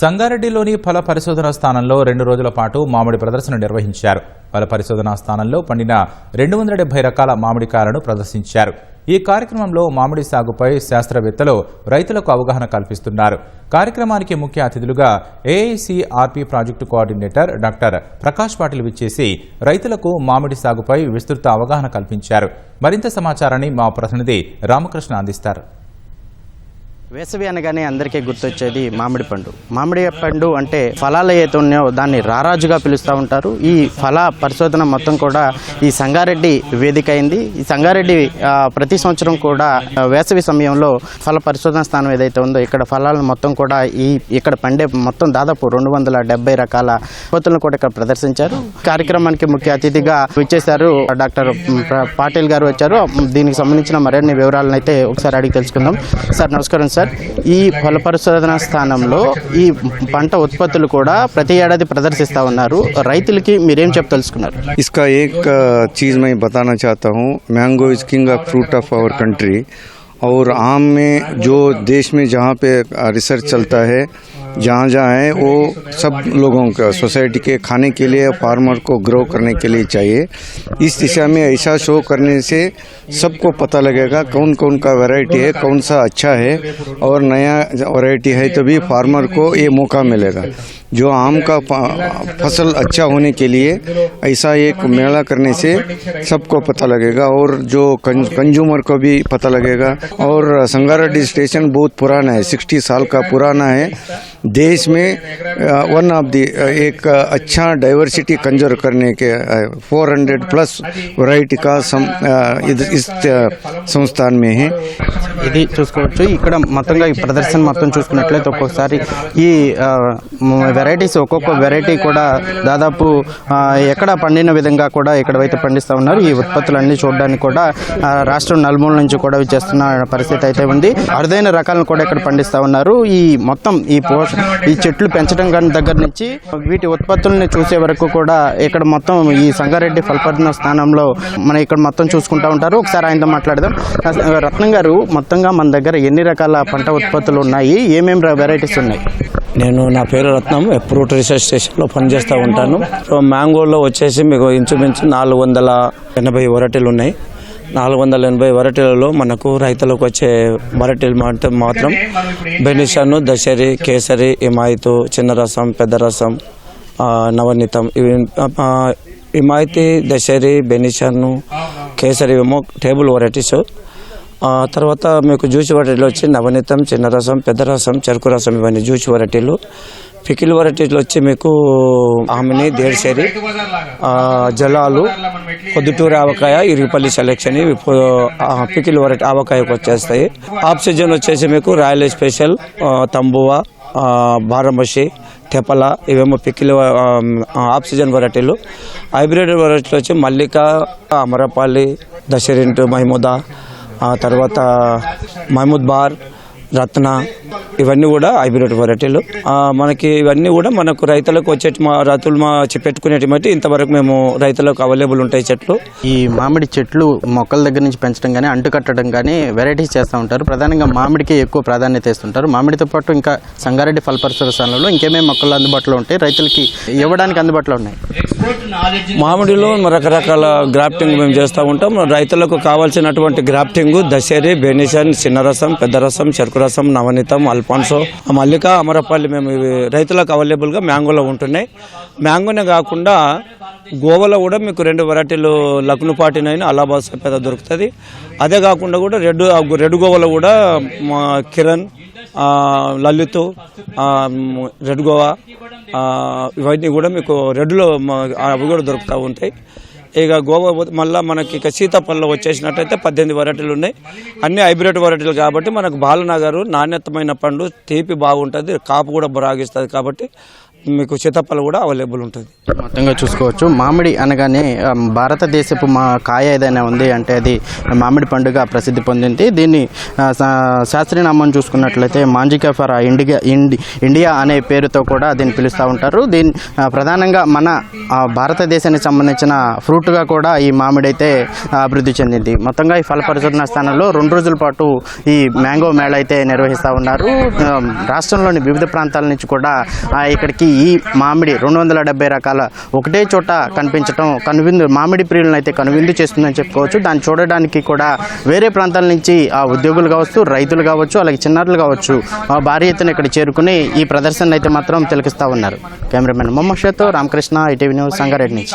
సంగారెడ్డిలోని ఫల పరిశోధన స్థానంలో రెండు రోజుల పాటు మామిడి ప్రదర్శన నిర్వహించారు. ఫల పరిశోధనా స్థానంలో పండిన రెండు వందల డెబ్బై రకాల మామిడికాయలను ప్రదర్శించారు. ఈ కార్యక్రమంలో మామిడి సాగుపై శాస్త్రవేత్తలు రైతులకు అవగాహన కల్పిస్తున్నారు. కార్యక్రమానికి ముఖ్య అతిథులుగా AICRP project coordinator doctor Prakash Patil విచ్చేసి రైతులకు మామిడి సాగుపై విస్తృత అవగాహన కల్పించారు. మరింత సమాచారాన్ని మా ప్రతినిధి రామకృష్ణ అందిస్తారు. వేసవి అనగానే అందరికీ గుర్తొచ్చేది మామిడి పండు. మామిడి పండు అంటే ఫలాలు ఏదైతే ఉన్నాయో దాన్ని రారాజుగా పిలుస్తూ ఉంటారు. ఈ ఫల పరిశోధన మొత్తం కూడా ఈ సంగారెడ్డి వేదిక అయింది ఈ సంగారెడ్డి ప్రతి సంవత్సరం కూడా వేసవి సమయంలో ఫల పరిశోధన స్థానం ఏదైతే ఉందో ఇక్కడ ఫలాలను మొత్తం కూడా ఈ ఇక్కడ పండే మొత్తం దాదాపు రెండు వందల డెబ్బై రకాల ఉత్పత్తులను కూడా ఇక్కడ ప్రదర్శించారు. కార్యక్రమానికి ముఖ్య అతిథిగా విచ్చేశారు డాక్టర్ పాటిల్ గారు వచ్చారు. దీనికి సంబంధించిన మరిన్ని వివరాలను అయితే ఒకసారి అడిగి తెలుసుకుందాం. సార్ నమస్కారం సార్. ఈ ఫల పరిశోధన స్థానంలో ఈ పంట ఉత్పత్తులు కూడా ప్రతి ఏడాది ప్రదర్శిస్తా ఉన్నారు రైతులకి మీరేం చెప్ప తెలుసుకున్నారు इसका एक अ, चीज़ मैं बताना चाहता हूँ mango is king of fruit of our country और आम में जो देश में जहाँ पे रिसर्च चलता है जहाँ जहाँ है वो सब लोगों का सोसाइटी के खाने के लिए फार्मर को ग्रो करने के लिए चाहिए। इस दिशा में ऐसा शो करने से सबको पता लगेगा कौन कौन का वैरायटी है कौन सा अच्छा है और नया वैरायटी है। तो भी फार्मर को ये मौका मिलेगा। जो आम का फ़सल अच्छा होने के लिए ऐसा एक मेला करने से सबको पता लगेगा और जो कंज्यूमर को भी पता लगेगा। और संगारेड्डी स्टेशन बहुत पुराना है सिक्सटी साल का पुराना है देश में वन ऑफ द एक अच्छा डाइवर्सिटी कंजर्व करने के फोर हंड्रेड प्लस वैरायटी का सम, अ, इध- इस अ, संस्थान में है ఇది చూసుకోవచ్చు ఇక్కడ మొత్తంగా ఈ ప్రదర్శన మొత్తం చూసుకున్నట్లయితే ఒక్కొక్కసారి ఈ వెరైటీస్ ఒక్కొక్క వెరైటీ కూడా దాదాపు ఆ, ఎక్కడ పండిన విధంగా కూడా ఇక్కడ అయితే పండిస్తూ ఉన్నారు ఈ ఉత్పత్తులన్నీ చూడడానికి కూడా ఆ, రాష్ట్రం నలుమూల నుంచి కూడా చేస్తున్న పరిస్థితి అయితే ఉంది అరుదైన రకాలను కూడా ఇక్కడ పండిస్తూ ఉన్నారు ఈ మొత్తం ఈ పోష ఈ చెట్లు పెంచడం కానీ దగ్గర నుంచి వీటి ఉత్పత్తుల్ని చూసే వరకు కూడా ఇక్కడ మొత్తం ఈ సంగారెడ్డి ఫలపర్ణ స్థానంలో మన ఇక్కడ మొత్తం చూసుకుంటా ఉంటారు. ఒకసారి ఆయనతో మాట్లాడదాం. రత్నం గారు మొత్తంగా మన దగ్గర ఎన్ని రకాల పంట ఉత్పత్తులు ఉన్నాయి? ఏమేమి వెరైటీస్ ఉన్నాయి? నేను నా పేరు రత్నం ఫ్రూట్ రీసెర్చ్ స్టేషన్లో పనిచేస్తూ ఉంటాను. సో మ్యాంగోలో వచ్చేసి మీకు ఇంచుమించు నాలుగు వందల ఎనభై వరటీలు ఉన్నాయి. నాలుగు వందల ఎనభై వరటీలలో మనకు రైతులకు వచ్చే వరటీలు మాత్రం మాత్రం బెనిషను దశరి కేసరి ఇమాయితు చిన్న రసం పెద్ద రసం నవనీతం. ఇవి ఇమాయితీ దశరి బెనిషను కేసరి ఏమో టేబుల్ వెరైటీస్ తర్వాత మీకు జ్యూస్ వెరైటీలు వచ్చి నవనీతం చిన్న రసం పెద్ద రసం చెరుకు రసం ఇవన్నీ జ్యూస్ వెరైటీలు పికిల్ వెరైటీలు వచ్చి మీకు ఆమెని దేడ్సేరి జలాలు పొద్దుటూరు ఆవకాయ ఇరుగుపల్లి సెలెక్షన్ ఇవి పొ- పికిల్ వెరైటీ ఆవకాయకు వచ్చేస్తాయి. ఆక్సిజన్ వచ్చేసి మీకు రాయల్ స్పెషల్ తంబువ తంబువా తెపల ఇవేమో పికిల్ ఆఫ్ ఆక్సిజన్ వెరైటీలు. హైబ్రిడ్ వెరైటీలు వచ్చి మల్లిక అమరపల్లి దశరింటు మహిముదా తర్వాత మహమూద్ బార్ రత్న ఇవన్నీ కూడా హైబ్రిడ్ వెరైటీలు మనకి ఇవన్నీ కూడా మనకు రైతులకు వచ్చే మా రైతులు మా పెట్టుకునేటి మట్టి ఇంతవరకు మేము రైతులకు అవైలబుల్ ఉంటాయి చెట్లు. ఈ మామిడి చెట్లు మొక్కల దగ్గర నుంచి పెంచడం కానీ అంటు కట్టడం కానీ వెరైటీస్ చేస్తూ ఉంటారు. ప్రధానంగా మామిడికి ఎక్కువ ప్రాధాన్యత ఇస్తుంటారు. మామిడితో పాటు ఇంకా సంగారెడ్డి ఫల పరిశోధన స్థానంలో ఇంకేమేమి మొక్కలు అందుబాటులో ఉంటాయి? రైతులకి ఇవ్వడానికి అందుబాటులో ఉన్నాయి? మామిడిలో రకరకాల గ్రాఫ్టింగ్ మేము చేస్తూ ఉంటాం. రైతులకు కావాల్సినటువంటి గ్రాఫ్టింగ్ దశరి బెనిషన్ చిన్న రసం పెద్ద రసం చెరుకు రసం నవనీతం అల్ఫాన్సో మల్లిక అమరపల్లి మేము ఇవి రైతులకు అవైలబుల్గా మ్యాంగోలో ఉంటున్నాయి. మ్యాంగోనే కాకుండా గోవలో కూడా మీకు రెండు వెరైటీలు లక్నుపాటినైనా అలాబాద్ సపేద దొరుకుతుంది. అదే కాకుండా కూడా రెడ్ రెడ్ గోవలో కూడా మా కిరణ్ లలిత్ రెడ్ గోవా ఇవన్నీ కూడా మీకు రెడ్లో అవి కూడా దొరుకుతూ ఉంటాయి. ఇక గోవా పోతే మళ్ళీ మనకి ఇక సీతాఫలంలో వచ్చేసినట్టయితే పద్దెనిమిది వెరైటీలు ఉన్నాయి. అన్ని హైబ్రిడ్ వెరైటీలు కాబట్టి మనకు బాలనగర్ నాణ్యతమైన పండు తీపి బాగుంటుంది కాపు కూడా బాగిస్తుంది కాబట్టి మీకు సీతాఫలం కూడా అవైలబుల్ ఉంటుంది. మొత్తంగా చూసుకోవచ్చు. మామిడి అనగానే భారతదేశపు మా కాయ ఏదైనా ఉంది అంటే అది మామిడి పండుగ ప్రసిద్ధి పొందింది. దీన్ని ఆ, శాస్త్రీయనామం చూసుకున్నట్లయితే మాంజికా ఫర్ ఇండియా ఇండి ఇండియా అనే పేరుతో కూడా దీన్ని పిలుస్తూ ఉంటారు. దీని ప్రధానంగా మన భారతదేశానికి సంబంధించిన ఫ్రూట్గా కూడా ఈ మామిడి అయితే అభివృద్ధి చెందింది. మొత్తంగా ఈ ఫల పరిశోధన స్థానంలో రెండు రోజుల పాటు ఈ మ్యాంగో మేళ అయితే నిర్వహిస్తూ ఉన్నారు. రాష్ట్రంలోని వివిధ ప్రాంతాల నుంచి కూడా ఇక్కడికి ఈ మామిడి రెండు వందల డెబ్బై రకాల ఒకటే చోట కనిపించడం కనువిందు మామిడి ప్రియులను అయితే కనువిందు చేస్తుందని చెప్పుకోవచ్చు. దాన్ని చూడడానికి కూడా వేరే ప్రాంతాల నుంచి ఆ ఉద్యోగులు కావచ్చు రైతులు కావచ్చు అలాగే చిన్నారులు కావచ్చు ఆ, భారీ ఎత్తున ఇక్కడ చేరుకుని ఈ ప్రదర్శన అయితే మాత్రం తిలకిస్తూ ఉన్నారు. కెమెరామెన్ మొహమ్మద్ షేతో రామకృష్ణ ఈటీవీ న్యూస్ సంగారెడ్డి నుంచి.